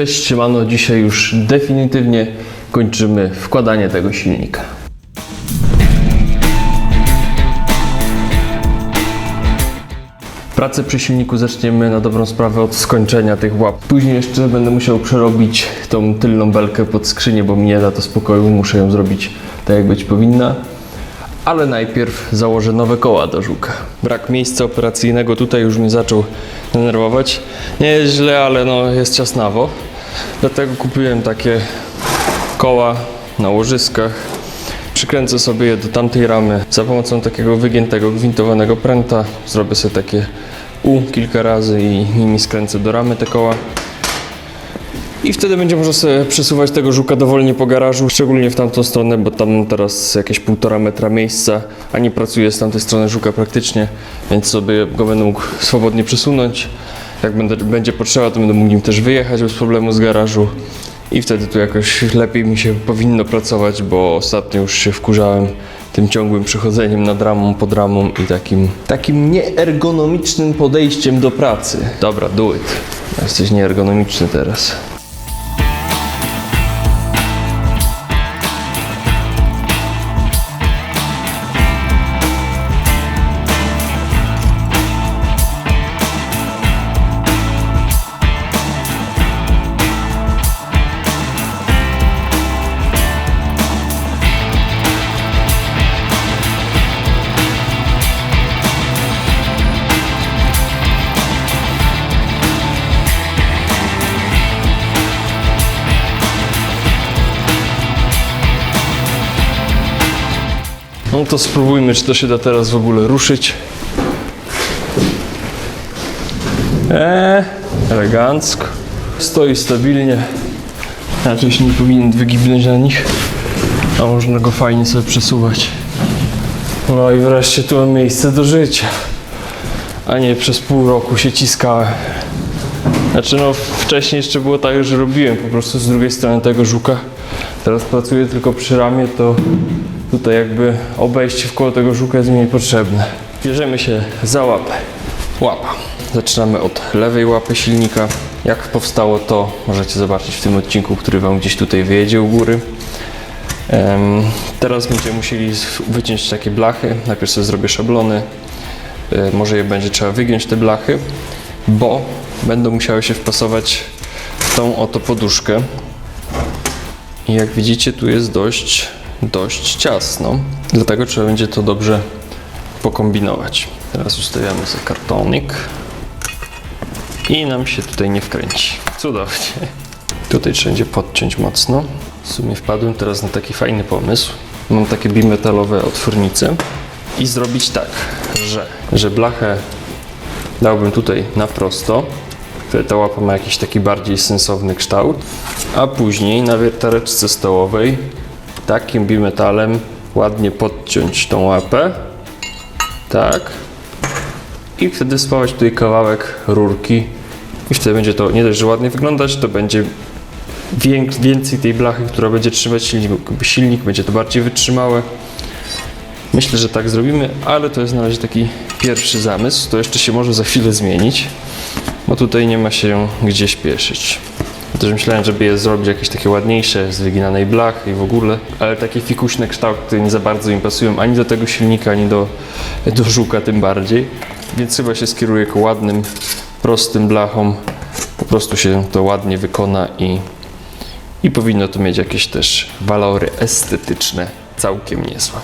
Cześć, siemano. Dzisiaj już definitywnie kończymy wkładanie tego silnika. Pracę przy silniku zaczniemy na dobrą sprawę od skończenia tych łap. Później jeszcze będę musiał przerobić tą tylną belkę pod skrzynię, bo mi nie da to spokoju. Muszę ją zrobić tak, jak być powinna. Ale najpierw założę nowe koła do żuka. Brak miejsca operacyjnego tutaj już mnie zaczął denerwować. Nie jest źle, ale no jest ciasnawo. Dlatego kupiłem takie koła na łożyskach. Przykręcę sobie je do tamtej ramy za pomocą takiego wygiętego, gwintowanego pręta. Zrobię sobie takie U kilka razy i nimi skręcę do ramy te koła. I wtedy będzie można sobie przesuwać tego żuka dowolnie po garażu, szczególnie w tamtą stronę, bo tam teraz jakieś półtora metra miejsca, a nie pracuję z tamtej strony żuka praktycznie, więc sobie go będę mógł swobodnie przesunąć. Jak będę, będzie potrzeba, to będę mógł nim też wyjechać bez problemu z garażu. I wtedy tu jakoś lepiej mi się powinno pracować, bo ostatnio już się wkurzałem tym ciągłym przechodzeniem nad ramą, pod ramą i takim, takim nieergonomicznym podejściem do pracy. Dobra, do it. Jesteś nieergonomiczny teraz. To spróbujmy, czy to się da teraz w ogóle ruszyć. Eee, elegancko. Stoi stabilnie. Raczej się nie powinien wygibnąć na nich. A można go fajnie sobie przesuwać. No i wreszcie tu mam miejsce do życia. A nie przez pół roku się ciskałem. Znaczy no wcześniej jeszcze było tak, że robiłem po prostu z drugiej strony tego żuka. Teraz pracuję tylko przy ramię, to tutaj jakby obejście w koło tego żuka jest mniej potrzebne. Bierzemy się za łapę. Łapa. Zaczynamy od lewej łapy silnika. Jak powstało to możecie zobaczyć w tym odcinku, który Wam gdzieś tutaj wyjedzie u góry. Teraz będziemy musieli wyciąć takie blachy. Najpierw sobie zrobię szablony. E, Może je będzie trzeba wygiąć te blachy, bo będą musiały się wpasować w tą oto poduszkę. I jak widzicie, tu jest dość, dość ciasno. Dlatego trzeba będzie to dobrze pokombinować. Teraz ustawiamy sobie kartonik i nam się tutaj nie wkręci. Cudownie. Tutaj trzeba będzie podciąć mocno. W sumie wpadłem teraz na taki fajny pomysł. Mam takie bimetalowe otwórnice i zrobić tak, że, że blachę dałbym tutaj na prosto. Wtedy ta łapa ma jakiś taki bardziej sensowny kształt. A później na wiertareczce stołowej takim bimetalem ładnie podciąć tą łapę. Tak. I wtedy spawać tutaj kawałek rurki. I wtedy będzie to nie dość, że ładnie wyglądać, to będzie wię- więcej tej blachy, która będzie trzymać silnik, silnik będzie to bardziej wytrzymałe. Myślę, że tak zrobimy, ale to jest na razie taki pierwszy zamysł. To jeszcze się może za chwilę zmienić, bo tutaj nie ma się gdzie śpieszyć. Też myślałem, żeby je zrobić jakieś takie ładniejsze, z wyginanej blachy i w ogóle, ale takie fikuśne kształty nie za bardzo im pasują ani do tego silnika, ani do, do żuka tym bardziej. Więc chyba się skieruję ku ładnym, prostym blachom. Po prostu się to ładnie wykona i, i powinno to mieć jakieś też walory estetyczne całkiem niezłe.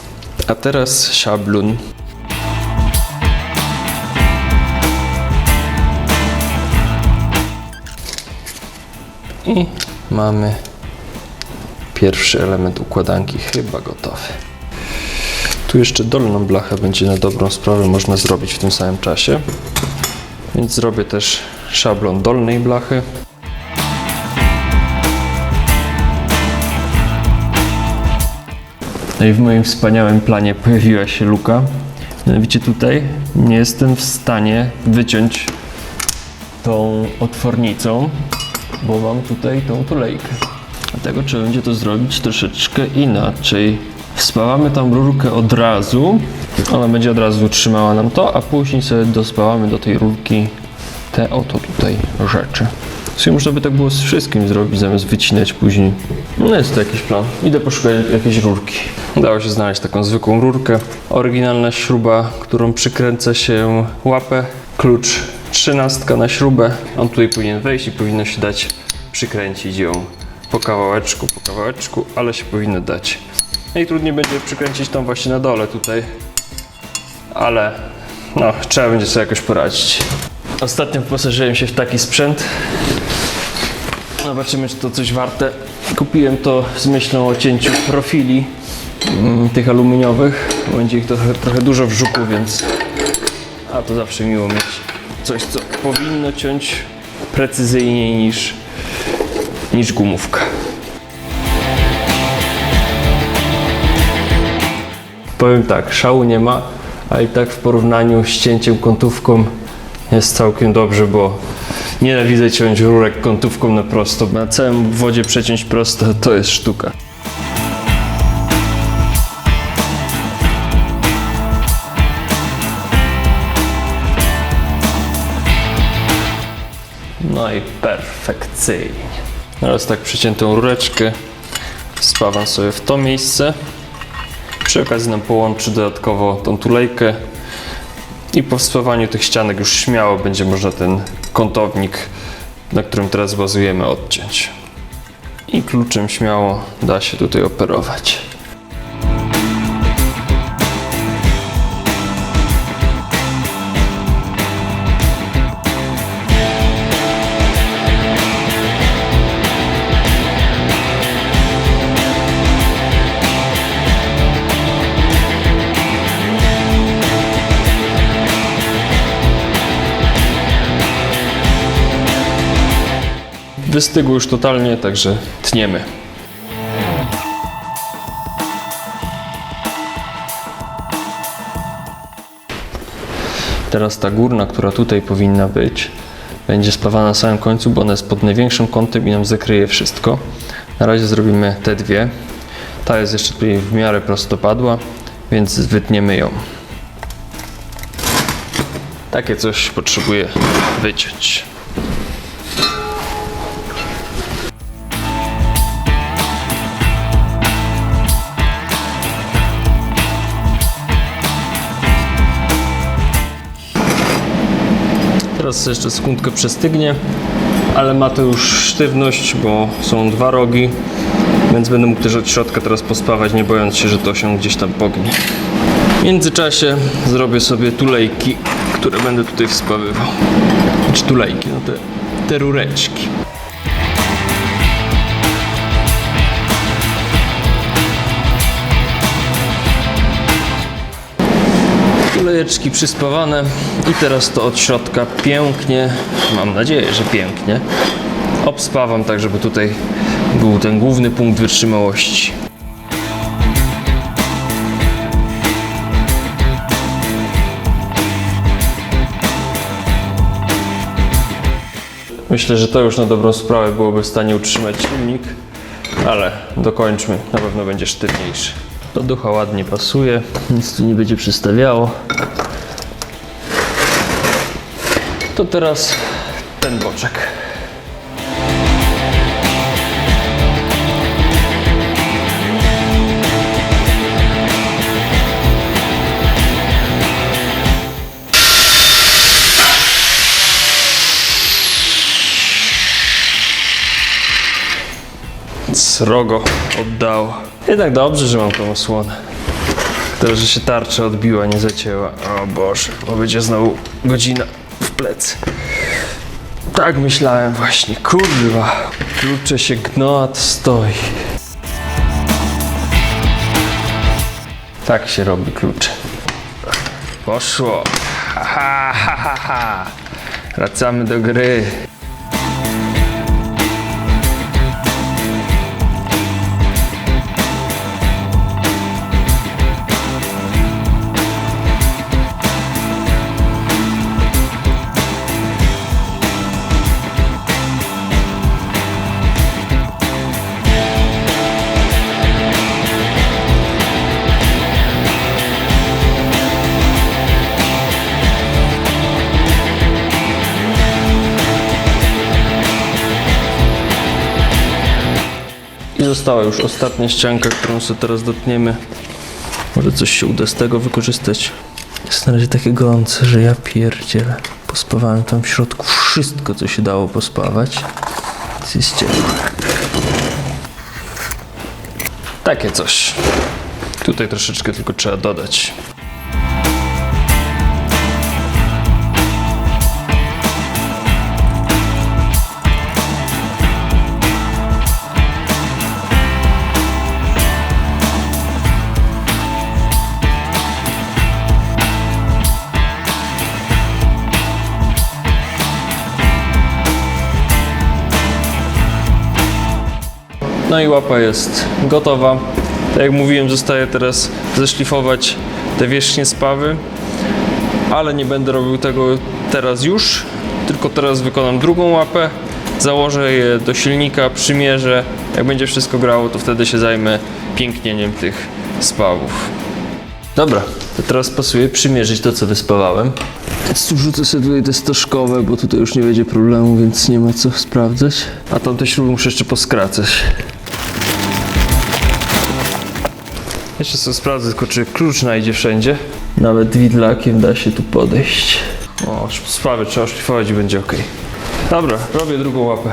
A teraz szablun. I mamy pierwszy element układanki chyba gotowy. Tu jeszcze dolną blachę będzie na dobrą sprawę można zrobić w tym samym czasie. Więc zrobię też szablon dolnej blachy. No i w moim wspaniałym planie pojawiła się luka. Mianowicie tutaj nie jestem w stanie wyciąć tą otwornicą, bo mam tutaj tą tulejkę. Dlatego trzeba będzie to zrobić troszeczkę inaczej. Wspawamy tam rurkę od razu, ona będzie od razu trzymała nam to, a później sobie dospawamy do tej rurki te oto tutaj rzeczy. W sumie można by tak było z wszystkim zrobić, zamiast wycinać później. No jest to jakiś plan. Idę poszukać jakiejś rurki. Udało się znaleźć taką zwykłą rurkę. Oryginalna śruba, którą przykręca się łapę. Klucz trzynastka na śrubę. On tutaj powinien wejść i powinno się dać przykręcić ją po kawałeczku, po kawałeczku, ale się powinno dać. Najtrudniej będzie przykręcić tą właśnie na dole tutaj, ale no, trzeba będzie sobie jakoś poradzić. Ostatnio wyposażyłem się w taki sprzęt. Zobaczymy, czy to coś warte. Kupiłem to z myślą o cięciu profili mm, tych aluminiowych. Będzie ich trochę, trochę dużo w żuku, więc a to zawsze miło mieć coś, co powinno ciąć precyzyjniej niż, niż gumówka. Powiem tak, szału nie ma, a i tak w porównaniu z cięciem kątówką jest całkiem dobrze, bo nienawidzę ciąć rurek kątówką na prosto. Na całym obwodzie przeciąć prosto to jest sztuka. No i perfekcyjnie. Teraz tak przyciętą rureczkę spawam sobie w to miejsce. Przy okazji nam połączy dodatkowo tą tulejkę i po wspawaniu tych ścianek już śmiało będzie można ten kątownik, na którym teraz bazujemy, odciąć. I kluczem śmiało da się tutaj operować. Wystygło już totalnie, także tniemy. Teraz ta górna, która tutaj powinna być, będzie spawana na samym końcu, bo ona jest pod największym kątem i nam zakryje wszystko. Na razie zrobimy te dwie. Ta jest jeszcze tutaj w miarę prostopadła, więc wytniemy ją. Takie coś potrzebuję wyciąć. Teraz jeszcze sekundkę przestygnie, ale ma to już sztywność, bo są dwa rogi, więc będę mógł też od środka teraz pospawać, nie bojąc się, że to się gdzieś tam pognie. W międzyczasie zrobię sobie tulejki, które będę tutaj wspawywał. Czy tulejki, no te, te rureczki. Tulejeczki przyspawane i teraz to od środka pięknie, mam nadzieję, że pięknie, obspawam tak, żeby tutaj był ten główny punkt wytrzymałości. Myślę, że to już na dobrą sprawę byłoby w stanie utrzymać silnik, ale dokończmy, na pewno będzie sztywniejszy. Do ducha ładnie pasuje, nic tu nie będzie przystawiało. To teraz ten boczek. Srogo oddał. Jednak dobrze, że mam tą osłonę. Teraz, że się tarcza odbiła, nie zacięła. O Boże, bo będzie znowu godzina w plecy. Tak myślałem właśnie. Kurwa, klucze się gno, a to stoi. Tak się robi klucze. Poszło. Ha, ha, ha, ha. Wracamy do gry. Została już ostatnia ścianka, którą sobie teraz dotkniemy. Może coś się uda z tego wykorzystać. Jest na razie takie gorące, że ja pierdzielę. Pospawałem tam w środku wszystko, co się dało pospawać. Jest ciepłe. Takie coś. Tutaj troszeczkę tylko trzeba dodać. No i łapa jest gotowa. Tak jak mówiłem, zostaje teraz zeszlifować te wierzchnie spawy, ale nie będę robił tego teraz już, tylko teraz wykonam drugą łapę, założę je do silnika, przymierzę. Jak będzie wszystko grało, to wtedy się zajmę pięknieniem tych spawów. Dobra, to teraz pasuje przymierzyć to, co wyspawałem. Rzucę sobie tutaj te stożkowe, bo tutaj już nie będzie problemu, więc nie ma co sprawdzać. A tamte śruby muszę jeszcze poskracać. Jeszcze sobie sprawdzę tylko, czy klucz znajdzie wszędzie. Nawet widlakiem da się tu podejść. O, sprawy trzeba szlifować i będzie ok. Dobra, robię drugą łapę.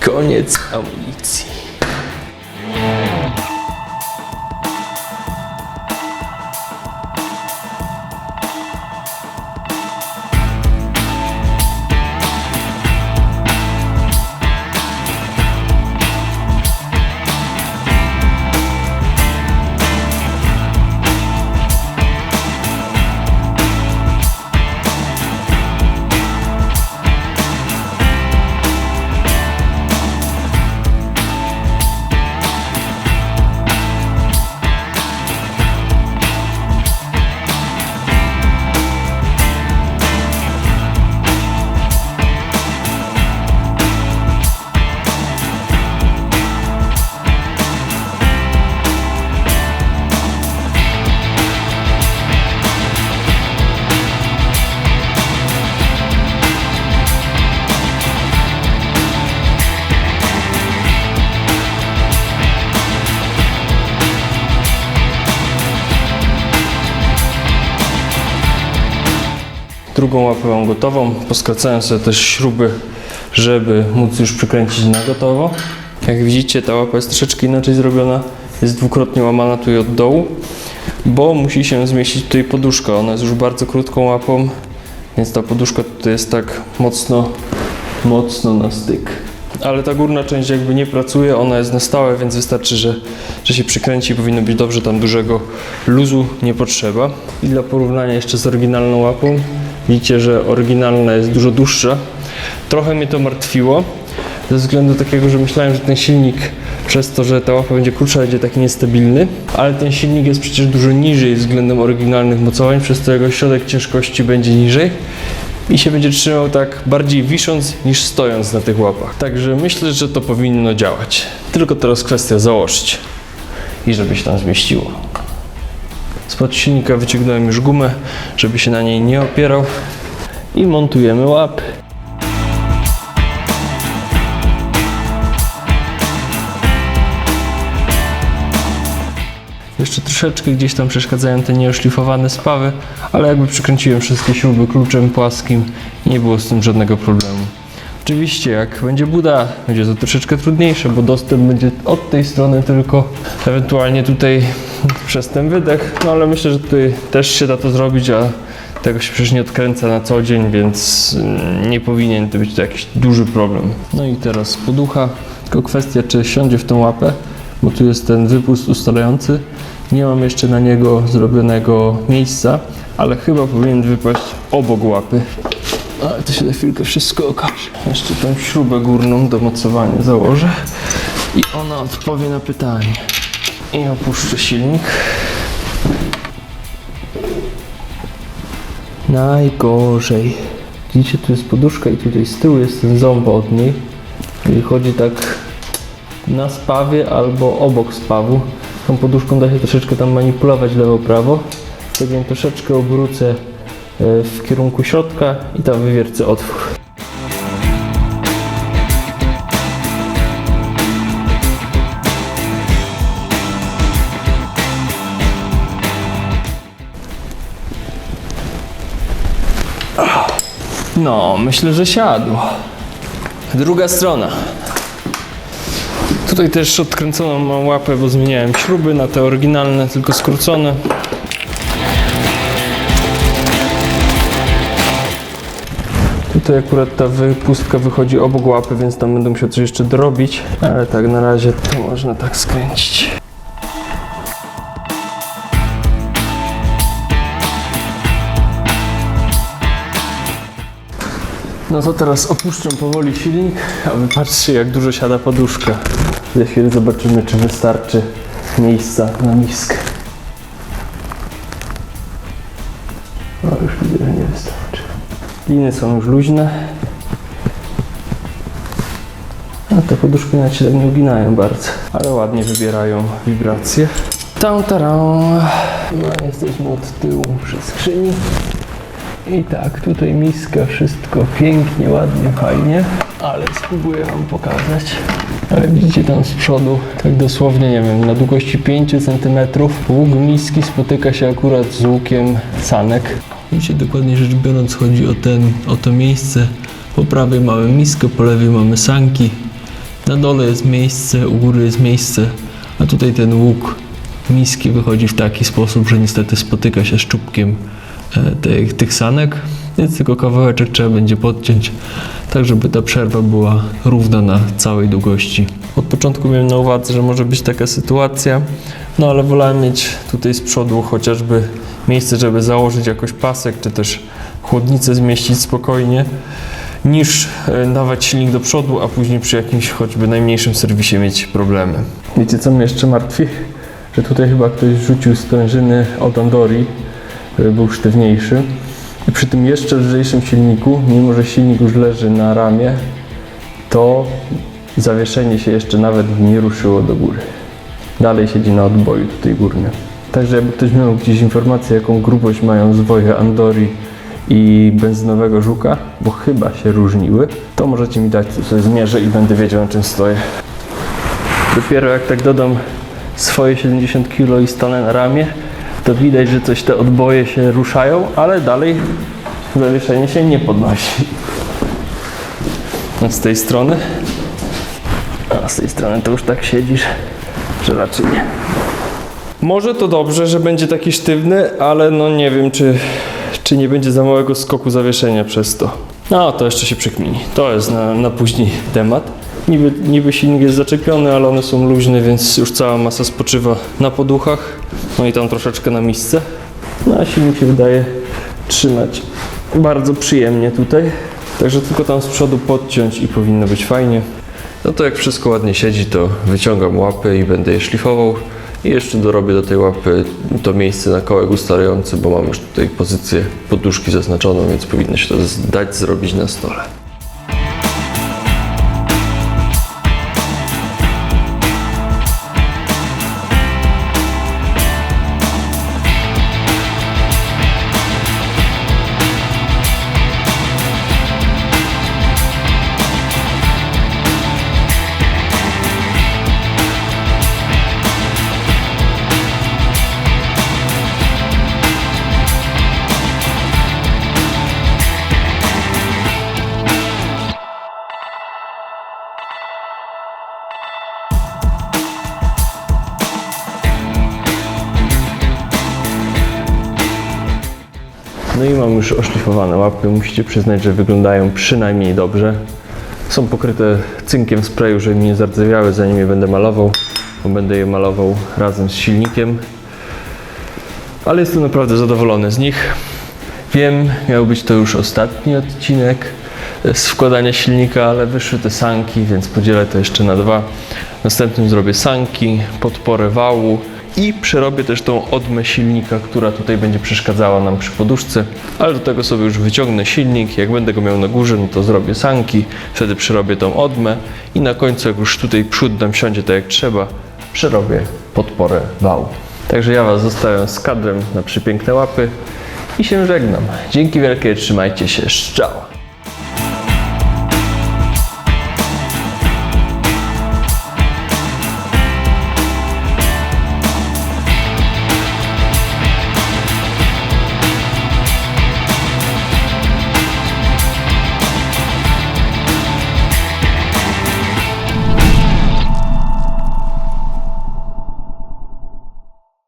Koniec Drugą łapę mam gotową. Poskracałem sobie też śruby, żeby móc już przykręcić na gotowo. Jak widzicie, ta łapa jest troszeczkę inaczej zrobiona. Jest dwukrotnie łamana tu i od dołu, bo musi się zmieścić tutaj poduszka. Ona jest już bardzo krótką łapą, więc ta poduszka tutaj jest tak mocno, mocno na styk. Ale ta górna część jakby nie pracuje, ona jest na stałe, więc wystarczy, że, że się przykręci powinno być dobrze, tam dużego luzu nie potrzeba. I dla porównania jeszcze z oryginalną łapą, widzicie, że oryginalna jest dużo dłuższa. Trochę mnie to martwiło, ze względu takiego, że myślałem, że ten silnik przez to, że ta łapa będzie krótsza, będzie taki niestabilny, ale ten silnik jest przecież dużo niżej względem oryginalnych mocowań, przez to jego środek ciężkości będzie niżej i się będzie trzymał tak bardziej wisząc niż stojąc na tych łapach. Także myślę, że to powinno działać. Tylko teraz kwestia założyć i żeby się tam zmieściło. Spod silnika wyciągnąłem już gumę, żeby się na niej nie opierał i montujemy łapy. Jeszcze troszeczkę gdzieś tam przeszkadzają te nieoszlifowane spawy, ale jakby przykręciłem wszystkie śruby kluczem płaskim, nie było z tym żadnego problemu. Oczywiście jak będzie buda, będzie to troszeczkę trudniejsze, bo dostęp będzie od tej strony tylko, ewentualnie tutaj przez ten wydech, no ale myślę, że tutaj też się da to zrobić, a tego się przecież nie odkręca na co dzień, więc mm, nie powinien to być to jakiś duży problem. No i teraz poducha, tylko kwestia czy siądzie w tą łapę, bo tu jest ten wypust ustalający. Nie mam jeszcze na niego zrobionego miejsca, ale chyba powinien wypaść obok łapy. Ale to się za chwilkę wszystko okaże. Jeszcze tą śrubę górną do mocowania założę i ona odpowie na pytanie. I opuszczę silnik. Najgorzej. Widzicie, tu jest poduszka i tutaj z tyłu jest ten ząb od niej. I chodzi tak na spawie albo obok spawu. Tą poduszką da się troszeczkę tam manipulować lewo-prawo. Tak więc troszeczkę obrócę w kierunku środka i tam wywiercę otwór. No, myślę, że siadło. Druga strona. Tutaj też odkręconą mam łapę, bo zmieniałem śruby na te oryginalne, tylko skrócone. Tutaj akurat ta wypustka wychodzi obok łapy, więc tam będę musiał coś jeszcze dorobić, ale tak na razie to można tak skręcić. No to teraz opuszczam powoli silnik, a wy patrzcie jak dużo siada poduszka. Za chwilę zobaczymy czy wystarczy miejsca na miskę. No już widzę, że nie wystarczy. Liny są już luźne. A te poduszki nawet się tak nie uginają bardzo, ale ładnie wybierają wibracje. Tam, taram. No, jesteśmy od tyłu przy skrzyni. I tak, tutaj miska, wszystko pięknie, ładnie, fajnie, ale spróbuję Wam pokazać. Ale widzicie tam z przodu, tak dosłownie, nie wiem, na długości 5 cm łuk miski spotyka się akurat z łukiem sanek. Widzicie, dokładnie rzecz biorąc chodzi o, ten, o to miejsce. Po prawej mamy miskę, po lewej mamy sanki. Na dole jest miejsce, u góry jest miejsce, a tutaj ten łuk miski wychodzi w taki sposób, że niestety spotyka się z czubkiem e, tych, tych sanek, więc tylko kawałeczek trzeba będzie podciąć, tak żeby ta przerwa była równa na całej długości. Od początku miałem na uwadze, że może być taka sytuacja, no ale wolałem mieć tutaj z przodu chociażby miejsce, żeby założyć jakoś pasek, czy też chłodnicę zmieścić spokojnie, niż e, dawać silnik do przodu, a później przy jakimś choćby najmniejszym serwisie mieć problemy. Wiecie co mnie jeszcze martwi? Że tutaj chyba ktoś rzucił sprężyny od Andori, żeby był sztywniejszy. I przy tym jeszcze lżejszym silniku, mimo że silnik już leży na ramię, to zawieszenie się jeszcze nawet nie ruszyło do góry. Dalej siedzi na odboju tutaj górnym. Także jakby ktoś miał gdzieś informację, jaką grubość mają zwoje Andori i benzynowego żuka, bo chyba się różniły, to możecie mi dać, to sobie zmierzę i będę wiedział na czym stoję. Dopiero jak tak dodam swoje 70 kg i stanę na ramię, to widać, że coś te odboje się ruszają, ale dalej zawieszenie się nie podnosi. A z tej strony? A z tej strony to już tak siedzisz, że raczej nie. Może to dobrze, że będzie taki sztywny, ale no nie wiem, czy, czy nie będzie za małego skoku zawieszenia przez to. No, to jeszcze się przekmini. To jest na, na później temat. Niby, niby silnik jest zaczepiony, ale one są luźne, więc już cała masa spoczywa na poduchach. No i tam troszeczkę na miejsce. No a silnik się wydaje trzymać bardzo przyjemnie tutaj. Także tylko tam z przodu podciąć i powinno być fajnie. No to jak wszystko ładnie siedzi, to wyciągam łapy i będę je szlifował. I jeszcze dorobię do tej łapy to miejsce na kołek ustalający, bo mam już tutaj pozycję poduszki zaznaczoną, więc powinno się to dać zrobić na stole. No i mam już oszlifowane łapy. Musicie przyznać, że wyglądają przynajmniej dobrze. Są pokryte cynkiem sprayu, żeby mi nie zardzewiały zanim je będę malował, bo będę je malował razem z silnikiem. Ale jestem naprawdę zadowolony z nich. Wiem, miał być to już ostatni odcinek z wkładania silnika, ale wyszły te sanki, więc podzielę to jeszcze na dwa. Następnym zrobię sanki, podporę wału i przerobię też tą odmę silnika, która tutaj będzie przeszkadzała nam przy poduszce, ale do tego sobie już wyciągnę silnik, jak będę go miał na górze, no to zrobię sanki, wtedy przerobię tą odmę i na końcu jak już tutaj przód nam siądzie tak jak trzeba, przerobię podporę wału. Także ja Was zostawiam z kadrem na przepiękne łapy i się żegnam. Dzięki wielkie, trzymajcie się, szczała.